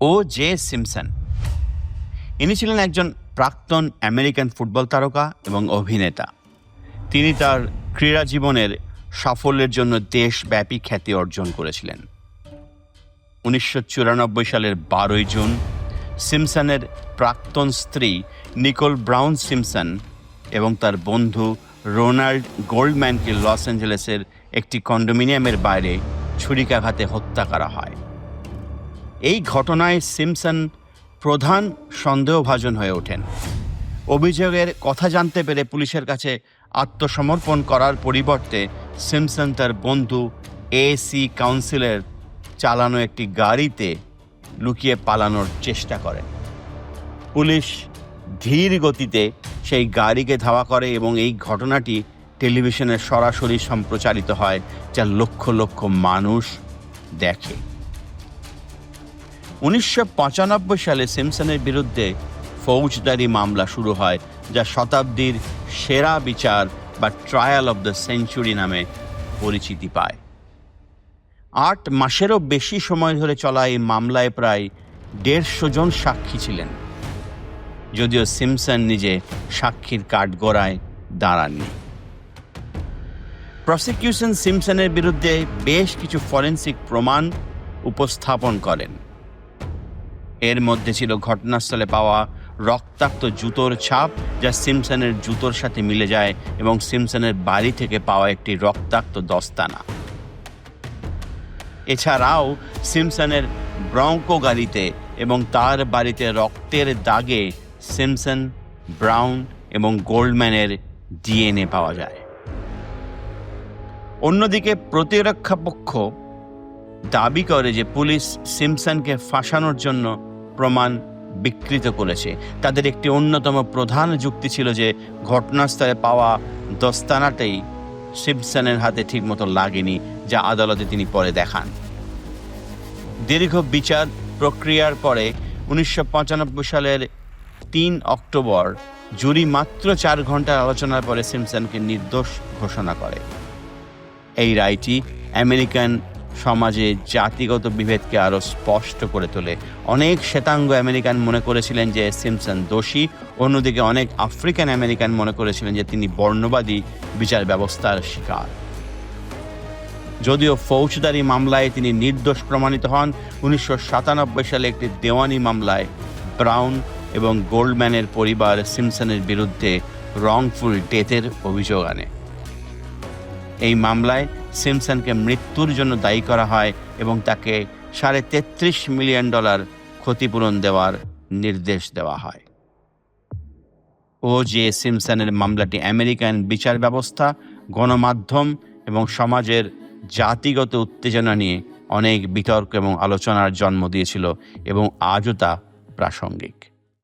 ও J Simpson ইনি ছিলেন একজন প্রাক্তন আমেরিকান ফুটবল তারকা এবং অভিনেতা। তিনি তার ক্রীড়া জীবনের সাফল্যের জন্য দেশব্যাপী খ্যাতি অর্জন করেছিলেন। উনিশশো চুরানব্বই সালের বারোই জুন, সিমসনের প্রাক্তন স্ত্রী নিকোল ব্রাউন সিমসন এবং তার বন্ধু রোনাল্ড গোল্ডম্যানকে লস অ্যাঞ্জেলেসের একটি কন্ডোমিনিয়ামের বাইরে ছুরিকাঘাতে হত্যা করা হয়। এই ঘটনায় সিমসন প্রধান সন্দেহভাজন হয়ে ওঠেন। অভিযোগের কথা জানতে পেরে পুলিশের কাছে আত্মসমর্পণ করার পরিবর্তে সিমসন তার বন্ধু এসি কাউন্সিলের চালানো একটি গাড়িতে লুকিয়ে পালানোর চেষ্টা করেন। পুলিশ ধীর গতিতে সেই গাড়িকে ধাওয়া করে এবং এই ঘটনাটি টেলিভিশনে সরাসরি সম্প্রচারিত হয় যা লক্ষ লক্ষ মানুষ দেখে। উনিশশো পঁচানব্বই সালে সিমসনের বিরুদ্ধে ফৌজদারি মামলা শুরু হয়, যা শতাব্দীর সেরা বিচার বা ট্রায়াল অব দ্য সেঞ্চুরি নামে পরিচিতি পায়। আট মাসেরও বেশি সময় ধরে চলা এই মামলায় প্রায় দেড়শো জন সাক্ষী ছিলেন। যদিও সিমসন নিজে সাক্ষীর কাঠগড়ায় দাঁড়াননি। প্রসিকিউশন সিমসনের বিরুদ্ধে বেশ কিছু ফরেন্সিক প্রমাণ উপস্থাপন করেন। এর মধ্যে ছিল ঘটনাস্থলে পাওয়া রক্তাক্ত জুতোর ছাপ, যা সিমসনের জুতোর সাথে মিলে যায় এবং সিমসনের বাড়ি থেকে পাওয়া একটি রক্তাক্ত দস্তানা। এছাড়াও সিমসনের ব্রঙ্কো গাড়িতে এবং তার বাড়িতে রক্তের দাগে সিমসন, ব্রাউন এবং গোল্ডম্যানের ডিএনএ পাওয়া যায়। অন্যদিকে প্রতিরক্ষা পক্ষ দাবি করে যে পুলিশ সিমসনকে ফাঁসানোর জন্য প্রমাণ বিকৃত করেছে। তাদের একটি অন্যতম প্রধান যুক্তি ছিল যে, ঘটনাস্থলে পাওয়া দস্তানাটাই সিমসনের হাতে ঠিকমতো লাগেনি, যা আদালতে তিনি পরে দেখান। দীর্ঘ বিচার প্রক্রিয়ার পরে উনিশশো পঁচানব্বই সালের তিন অক্টোবর, জুরি মাত্র চার ঘণ্টার আলোচনার পরে সিমসনকে নির্দোষ ঘোষণা করে। এই রায়টি আমেরিকান সমাজে জাতিগত বিভেদকে আরও স্পষ্ট করে তোলে। অনেক শ্বেতাঙ্গ আমেরিকান মনে করেছিলেন যে সিমসন দোষী, অন্যদিকে অনেক আফ্রিকান আমেরিকান মনে করেছিলেন যে তিনি বর্ণবাদী বিচার ব্যবস্থার শিকার। যদিও ফৌজদারি মামলায় তিনি নির্দোষ প্রমাণিত হন, উনিশশো সাতানব্বই সালে একটি দেওয়ানি মামলায় ব্রাউন এবং গোল্ডম্যানের পরিবার সিমসনের বিরুদ্ধে রংফুল ডেথের অভিযোগ আনে। এই মামলায় সিমসনকে মৃত্যুর জন্য দায়ী করা হয় এবং তাকে সাড়ে তেত্রিশ মিলিয়ন ডলার ক্ষতিপূরণ দেওয়ার নির্দেশ দেওয়া হয়। ও জে সিমসনের মামলাটি আমেরিকান বিচার ব্যবস্থা, গণমাধ্যম এবং সমাজের জাতিগত উত্তেজনা নিয়ে অনেক বিতর্ক এবং আলোচনার জন্ম দিয়েছিল এবং আজও তা প্রাসঙ্গিক।